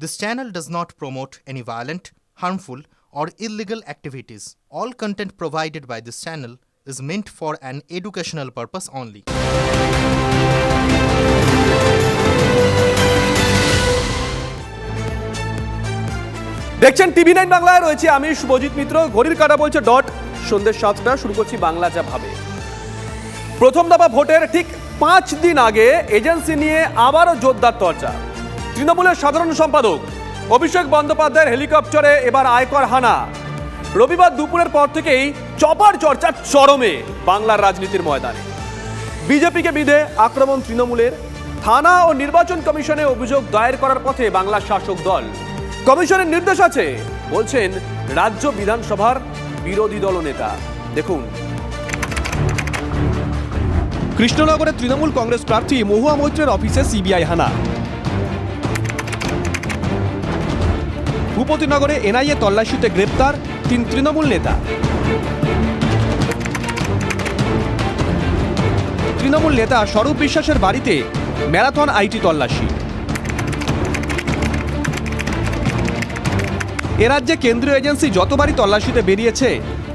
This channel does not promote any violent, harmful, or illegal activities. All content provided by this channel is meant for an educational purpose only. দেখছেন TV nine বাংলায় রয়েছে আমি শুভজিৎ মিত্র ঘড়ির কাটা বলছে dot সন্ধ্যে সাতটা শুরু করছি বাংলা যা ভাবে প্রথম দফা ভোটের ঠিক পাঁচ দিন আগে এজেন্সি নিয়ে আবারও জোরদার চর্চা তৃণমূলের সাধারণ সম্পাদক, অভিষেক বন্দ্যোপাধ্যায়ের হেলিকপ্টারে এবার আয়কর হানা। রবিবার দুপুরের পর থেকেই চপার চর্চা চরমে বাংলার রাজনীতির ময়দানে। বিজেপিকে বিধে আক্রমণ তৃণমূলের। থানা ও নির্বাচন কমিশনে অভিযোগ দায়ের করার পথে বাংলার শাসক দল। কমিশনের নির্দেশ আছে, বলছেন রাজ্য বিধানসভার বিরোধী দলনেতা দেখুন। কৃষ্ণনগরের তৃণমূল কংগ্রেস প্রার্থী মহুয়া মৈত্রের অফিসে সিবিআই হানা। ভূপতিনগরে এনআইএ তল্লাশিতে গ্রেপ্তার তিন তৃণমূল নেতা। তৃণমূল নেতা স্বরূপ বিশ্বাসের বাড়িতে ম্যারাথন আইটি তল্লাশি। এ রাজ্যে কেন্দ্রীয় এজেন্সি যতবারই তল্লাশিতে বেরিয়েছে,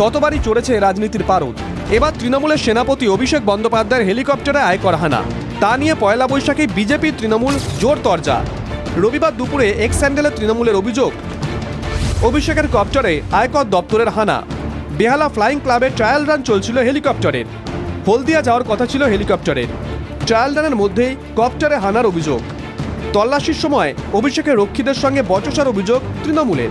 ততবারই চড়েছে রাজনীতির পারদ। এবার তৃণমূলের সেনাপতি অভিষেক বন্দ্যোপাধ্যায়ের হেলিকপ্টারে আয় আয়কর হানা তা নিয়ে পয়লা বৈশাখে বিজেপি তৃণমূল জোর তরজা। রবিবার দুপুরে এক্স স্যান্ডেলের তৃণমূলের অভিযোগ। অভিষেকের কপ্টারে আয়কর দপ্তরের হানা। বেহালা ফ্লাইং ক্লাবে ট্রায়াল রান চলছিল হেলিকপ্টারের। হলদিয়া যাওয়ার কথা ছিল হেলিকপ্টারের। ট্রায়াল রানের মধ্যেই কপ্টারে হানার অভিযোগ। তল্লাশির সময় অভিষেকের রক্ষীদের সঙ্গে বচসার অভিযোগ তৃণমূলের।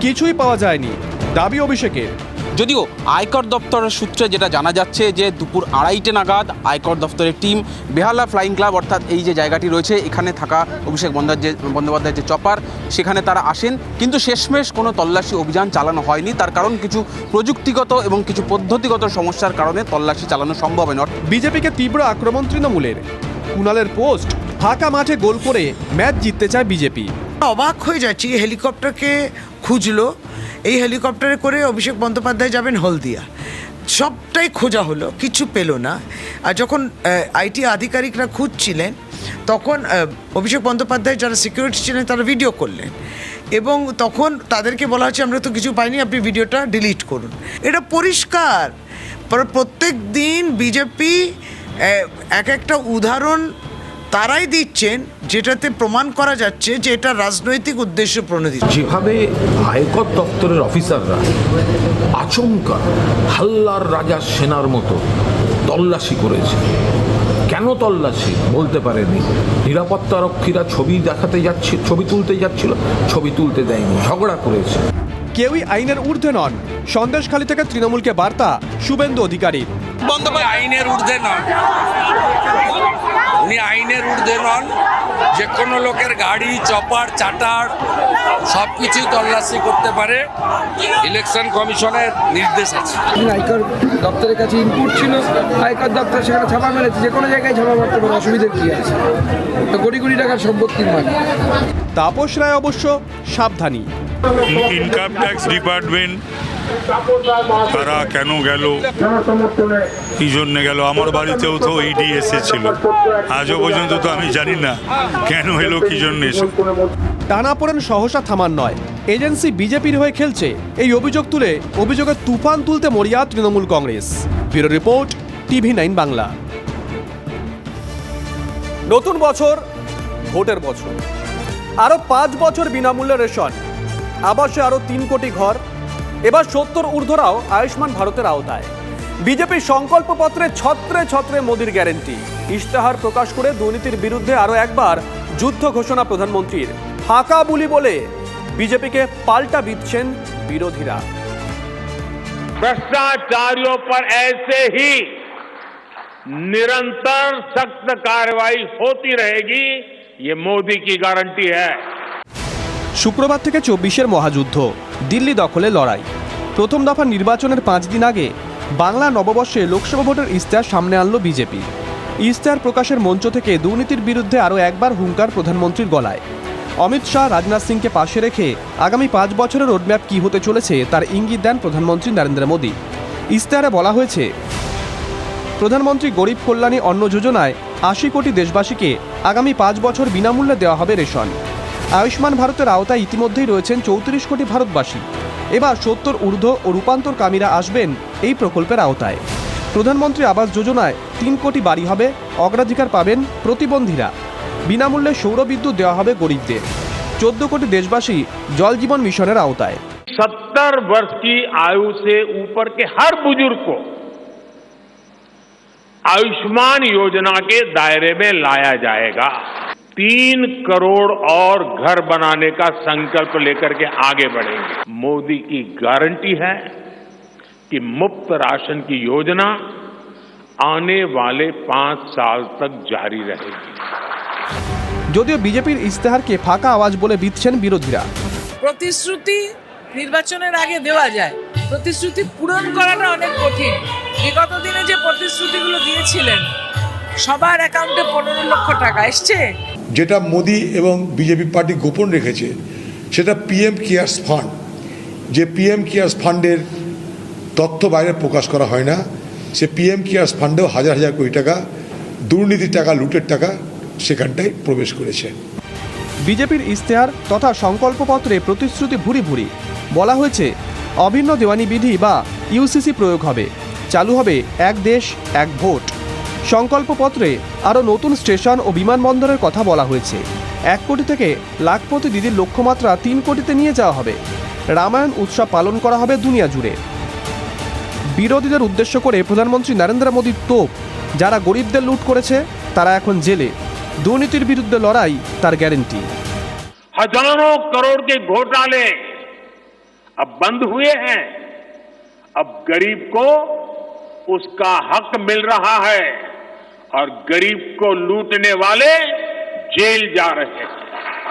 কিছুই পাওয়া যায়নি। দাবি অভিষেকের। যদিও আয়কর দপ্তরের সূত্রে যেটা জানা যাচ্ছে যে দুপুর আড়াইটে নাগাদ আয়কর দপ্তরের টিম বেহালা ফ্লাইং ক্লাব অর্থাৎ এই যে জায়গাটি রয়েছে এখানে থাকা অভিষেক বন্দ্যোপাধ্যায় বন্দ্যোপাধ্যায়ের যে চপার সেখানে তারা আসেন। কিন্তু শেষমেশ কোনো তল্লাশি অভিযান চালানো হয়নি। তার কারণ কিছু প্রযুক্তিগত এবং কিছু পদ্ধতিগত সমস্যার কারণে তল্লাশি চালানো সম্ভব হয় না বিজেপিকে তীব্র আক্রমণ তৃণমূলের। কুনালের পোস্ট ফাঁকা মাঠে গোল করে ম্যাচ জিততে চায় বিজেপি। অবাক হয়ে যাচ্ছি হেলিকপ্টারকে খুঁজলো। এই হেলিকপ্টারে করে অভিষেক বন্দ্যোপাধ্যায় যাবেন হলদিয়া। সবটাই খোঁজা হলো, কিছু পেল না। আর যখন আইটি আধিকারিকরা খুঁজছিলেন, তখন অভিষেক বন্দ্যোপাধ্যায় যারা সিকিউরিটি ছিলেন, তারা ভিডিও করলেন। এবং তখন তাদেরকে বলা হচ্ছে, আমরা তো কিছু পাইনি, আপনি ভিডিওটা ডিলিট করুন। এটা পরিষ্কার। পর- প্রত্যেক দিন বিজেপি এক একটা উদাহরণ তারাই দিচ্ছেন যেটাতে প্রমাণ করা যাচ্ছে যে এটা রাজনৈতিক উদ্দেশ্য প্রণোদিত। যেভাবে আয়কর দপ্তরের অফিসাররা আচমকা হাল্লার রাজার সেনার মতো তল্লাশি করেছে। কেন তল্লাশি বলতে পারেনি? নিরাপত্তারক্ষীরা ছবি দেখাতে যাচ্ছে ছবি তুলতে যাচ্ছিল ছবি তুলতে দেয়নি ঝগড়া করেছে। কেউই আইনের ঊর্ধ্বে নন। সন্দেশখালী থেকে তৃণমূলকে বার্তা শুভেন্দু অধিকারী। উনি আইনের ঊর্ধ্বে নন। উনি আইনের ঊর্ধ্বে নন যে কোনো লোকের গাড়ি চপার চাটার সব কিছুই তল্লাশি করতে পারে। ইলেকশন কমিশনের নির্দেশ আছে। আয়কর দপ্তরের কাছে ইনপুট ছিল। আয়কর দপ্তর সেখানে ছাপা মেরেছে যে কোনো জায়গায় ছাপা মারতে পারে। অসুবিধার কী আছে? তো কোটি কোটি টাকার সম্পত্তির মালিক। তাপস রায় অবশ্য সাবধানী। ইনকাম ট্যাক্স ডিপার্টমেন্ট তারা কেন গেল? কি জন্য গেল? আমার বাড়িতেও তো ইডি এসেছিল। আজও পর্যন্ত তো আমি জানি না কেন এলো, কি জন্য এসে। টানাপোড়েন সহসা থামার নয়। এজেন্সি বিজেপির হয়ে খেলছে। এই অভিযোগ তুলে অভিযোগের তুফান তুলতে মরিয়া Trinamool Congress. Bureau report, TV nine Bangla. নতুন বছর, ভোটের বছর। আরও পাঁচ বছর বিনামূল্যে রেশন। আবাসে আরও তিন কোটি ঘর। এবার সত্তর ঊর্ধ্বরাও আয়ুষ্মান ভারতের আওতায় বিজেপির সংকল্পপত্রে ছত্রে ছত্রে মোদির গ্যারেন্টি ইশতেহার প্রকাশ করে দুর্নীতির বিরুদ্ধে আরো একবার যুদ্ধ ঘোষণা প্রধানমন্ত্রীর ফাঁকা বুলি বলে বিজেপিকে পাল্টা বিচ্ছেন বিরোধীরা भ्रष्टाचारियों पर ऐसे ही निरंतर सख्त कार्रवाई होती रहेगी ये मोदी की गारंटी है শুক্রবার থেকে চব্বিশের মহাযুদ্ধ, দিল্লি দখলে লড়াই। প্রথম দফা নির্বাচনের পাঁচ দিন আগে বাংলা নববর্ষে লোকসভা ভোটের ইশতেহার সামনে আনল বিজেপি। ইশতেহার প্রকাশের মঞ্চ থেকে দুর্নীতির বিরুদ্ধে আরও একবার হুঙ্কার প্রধানমন্ত্রীর গলায়। অমিত শাহ, রাজনাথ সিংকে পাশে রেখে আগামী পাঁচ বছরের রোডম্যাপ কী হতে চলেছে তার ইঙ্গিত দেন প্রধানমন্ত্রী নরেন্দ্র মোদী। ইশতেহারে বলা হয়েছে, প্রধানমন্ত্রী গরিব কল্যাণী অন্ন যোজনায় আশি কোটি দেশবাসীকে আগামী পাঁচ বছর বিনামূল্যে দেওয়া হবে রেশন। আয়ুষ্মান ভারতের আওতায় ইতিমধ্যেই রয়েছেন চৌত্রিশ কোটি ভারতবাসী এবার সত্তর ঊর্ধ্ব ও রূপান্তরকামীরা আসবেন এই প্রকল্পের আওতায় প্রধানমন্ত্রী আবাস যোজনায় তিন কোটি বাড়ি হবে অগ্রাধিকার পাবেন প্রতিবন্ধীরা বিনামূল্যে সৌরবিদ্যুৎ দেওয়া হবে গরিবদের চোদ্দ কোটি দেশবাসী জল জীবন মিশনের আওতায় सत्तर वर्ष की आयु से ऊपर के हर बुजुर्ग को आयुष्मान योजना के दायरे में लाया जाएगा तीन करोड़ और घर बनाने का संकल्प लेकर के आगे बढ़ेंगे मोदी की गारंटी है कि मुफ्त राशन की योजना आने वाले पांच साल तक जारी रहेगी যদিও বিজেপির ইস্তেহারকে ফাঁকা আওয়াজ বলে বিধছেন বিরোধীরা প্রতিশ্রুতি নির্বাচনের আগে দেওয়া যায় প্রতিশ্রুতি পূরণ করাটা অনেক কঠিন বিগত দিনে যে প্রতিশ্রুতিগুলো দিয়েছিলেন সবার অ্যাকাউন্টে পনেরো লক্ষ টাকা এসছে যেটা মোদি এবং বিজেপি পার্টি গোপন রেখেছে, সেটা পিএম কেয়ার্স ফান্ড যে পিএম কেয়ার্স ফান্ডের তথ্য বাইরে প্রকাশ করা হয় না, সে পিএম কেয়ার্স ফান্ডেও হাজার হাজার কোটি টাকা দুর্নীতির টাকা, লুটের টাকা সেখানটায় প্রবেশ করেছে। বিজেপির ইস্তেহার তথা সংকল্পপত্রে প্রতিশ্রুতি ভুরি ভুরি। বলা হয়েছে, অভিন্ন দেওয়ানি বিধি বা ইউসিসি প্রয়োগ হবে। চালু হবে এক দেশ, এক ভোট। সংকল্পপত্রে আরও নতুন স্টেশন ও বিমানবন্দরের কথা বলা হয়েছে এক কোটি থেকে লাখপতি দিদির লক্ষ্যমাত্রা তিন কোটিতে নিয়ে যাওয়া হবে রামায়ণ উৎসব পালন করা হবে দুনিয়া জুড়ে বিরোধীদের উদ্দেশ্য করে প্রধানমন্ত্রী নরেন্দ্র মোদীর তোপ যারা গরিবদের লুট করেছে তারা এখন জেলে দুর্নীতির বিরুদ্ধে লড়াই তার গ্যারেন্টি हजारों करोड़ के घोटाले अब बंद हुए हैं अब गरीब को उसका हक मिल रहा है और गरीब को लूटने वाले जेल जा रहे हैं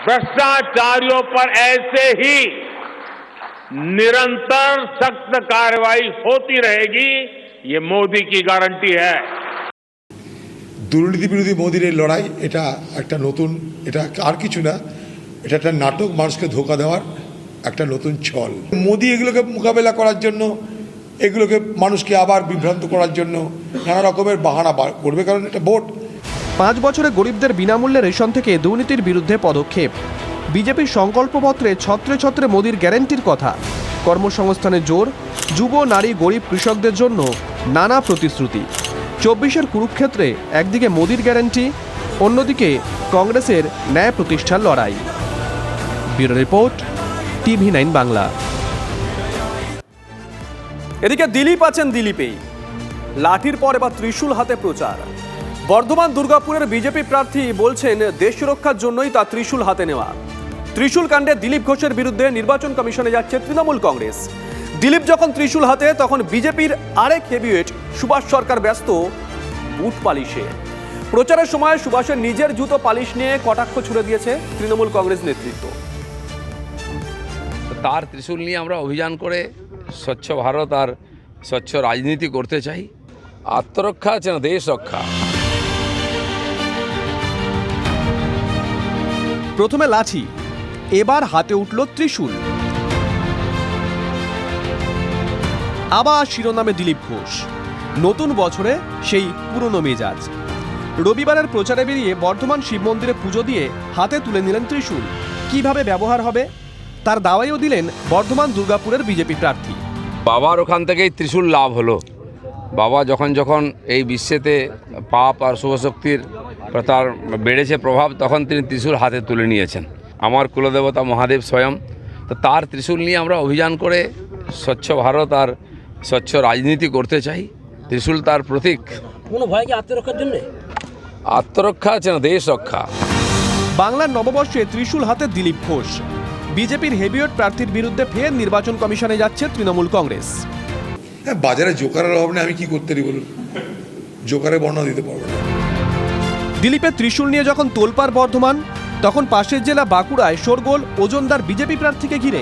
भ्रष्टाचारियों पर ऐसे ही निरंतर सख्त कार्रवाई होती रहेगी ये मोदी की गारंटी है দুর্নীতি বিরোধী মোদির এই লড়াই এটা একটা নতুন এটা আর কিছু না এটা একটা নাটক মানুষকে ধোকা দেওয়ার একটা নতুন ছল মোদি এগুলোকে মোকাবেলা করার জন্য এগুলোকে মানুষকে আবার বিভ্রান্ত করার জন্য নানা রকমের বাহানা করবে, কারণ এটা ভোট। পাঁচ বছরে গরিবদের বিনামূল্যে রেশন থেকে দুর্নীতির বিরুদ্ধে পদক্ষেপ। বিজেপির সংকল্পপত্রে ছত্রে ছত্রে মোদির গ্যারেন্টির কথা। কর্মসংস্থানের জোর, যুব, নারী, গরিব কৃষকদের জন্য নানা প্রতিশ্রুতি। চব্বিশের কুরুক্ষেত্রে একদিকে মোদির গ্যারেন্টি, অন্যদিকে কংগ্রেসের ন্যায় প্রতিষ্ঠার লড়াই। Bureau report, TV nine Bangla. এদিকে দিলীপ আছেন দিলীপেই। লাঠির পর এবার ত্রিশূল হাতে প্রচার। বর্ধমান দুর্গাপুরের বিজেপি প্রার্থী বলছেন, দেশ সুরক্ষার জন্যই তা ত্রিশূল হাতে নেওয়া। ত্রিশূল কাণ্ডে দিলীপ ঘোষের বিরুদ্ধে নির্বাচন কমিশনে যাচ্ছে তৃণমূল কংগ্রেস। দিলীপ যখন ত্রিশূল হাতে, তখন বিজেপির আরেক হেভিওয়েট সুভাষ সরকার ব্যস্ত বুট পালিশে প্রচারের সময় সুভাষের নিজের জুতো পালিশ নিয়ে কটাক্ষ ছুড়ে দিয়েছে তৃণমূল কংগ্রেস নেতৃত্ব। তার ত্রিশূল নিয়ে আমরা অভিযান করে স্বচ্ছ ভারত আর স্বচ্ছ রাজনীতি করতে চাই। আত্মরক্ষা আছে না দেশ রক্ষা? প্রথমে লাঠি, এবার হাতে উঠল ত্রিশূল। আবার শিরোনামে দিলীপ ঘোষ। নতুন বছরে সেই পুরনো মেজাজ। রবিবারের প্রচারে বেরিয়ে বর্ধমান শিব মন্দিরে পুজো দিয়ে হাতে তুলে নিলেন ত্রিশূল। কীভাবে ব্যবহার হবে? তার দাওয়াইও দিলেন বর্ধমান দুর্গাপুরের বিজেপি প্রার্থী। বাবার ওখান থেকেই ত্রিশূল লাভ হলো। বাবা যখন যখন এই বিশ্বেতে পাপ আর শুভশক্তির তার বেড়েছে প্রভাব তখন তিনি ত্রিশূল হাতে তুলে নিয়েছেন। আমার কুলদেবতা মহাদেব স্বয়ং। তো তার ত্রিশূল নিয়ে আমরা অভিযান করে স্বচ্ছ ভারত আর স্বচ্ছ রাজনীতি করতে চাই। ত্রিশূল তার প্রতীক। কোনো ভয় কি আত্মরক্ষার জন্য? আত্মরক্ষা আছে না দেশ রক্ষা। বাংলার নববর্ষে ত্রিশূল হাতে দিলীপ ঘোষ। বিজেপির হেভিওয়েট প্রার্থীর বিরুদ্ধে ফের নির্বাচন কমিশনে যাচ্ছে তৃণমূল কংগ্রেস। হ্যাঁ বাজারে জোকারের অভাব নেই আমি কি করতে বলুন? জোকারে বর্ণনা দিতে পারব না। দিলীপের ত্রিশূল নিয়ে যখন তোলপাড় বর্ধমান তখন পাশের জেলা বাঁকুড়ায় শোরগোল ওজনদার বিজেপি প্রার্থীকে ঘিরে।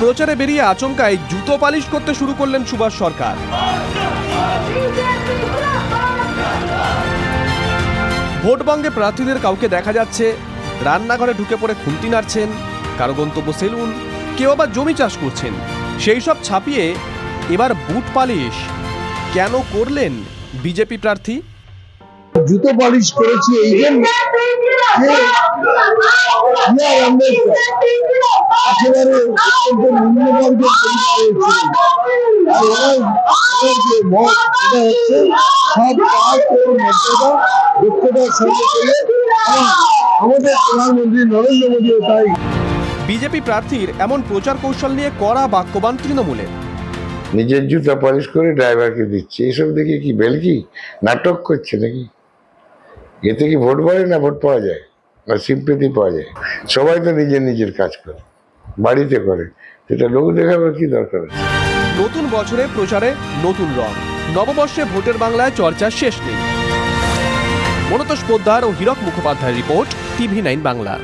প্রচারে বেরিয়ে আচমকায় জুতো পালিশ করতে শুরু করলেন সুভাষ সরকার। ভোটবঙ্গে প্রার্থীদের কাউকে দেখা যাচ্ছে, রান্নাঘরে ঢুকে পড়ে খুন্তি নাড়ছেন, কারও গন্তব্য সেলুন, কেউ আবার জমি চাষ করছেন। সেই সব ছাপিয়ে এবার বুট পালিশ। কেন করলেন বিজেপি প্রার্থী? জুতো পলিশ করেছি এই জন্য যে বি একেবারে অত্যন্ত নিম্নবর্গের পরিবার হয়েছিলেন আর ওনার ওনার যে মত সেটা হচ্ছে সব কাজ ও মর্যাদা দক্ষতার সঙ্গে করে এবং আমাদের প্রধানমন্ত্রী নরেন্দ্র মোদীও তাই। বিজেপি প্রার্থীর এমন প্রচার কৌশল নিয়ে কড়া বাক্যবান তৃণমূলে নিজের জুতা পলিশ করে ড্রাইভারকে দিচ্ছে। এসব দেখে কি বেলকি? নাটক করছে নাকি? এতে কি ভোট পড়ে না ভোট পাওয়া যায়? বা সিম্পেতি পাওয়া যায়? সবাই তো নিজের নিজের কাজ করে, বাড়িতে করে। সেটা লোক দেখাবার কি দরকার আছে? নতুন বছরে প্রচারে নতুন রং। নববর্ষে ভোটের বাংলায় চর্চা শেষ নেই। মনতোষ পোদ্দার ও হীরক মুখোপাধ্যায়ের রিপোর্ট, টিভি নাইন বাংলা।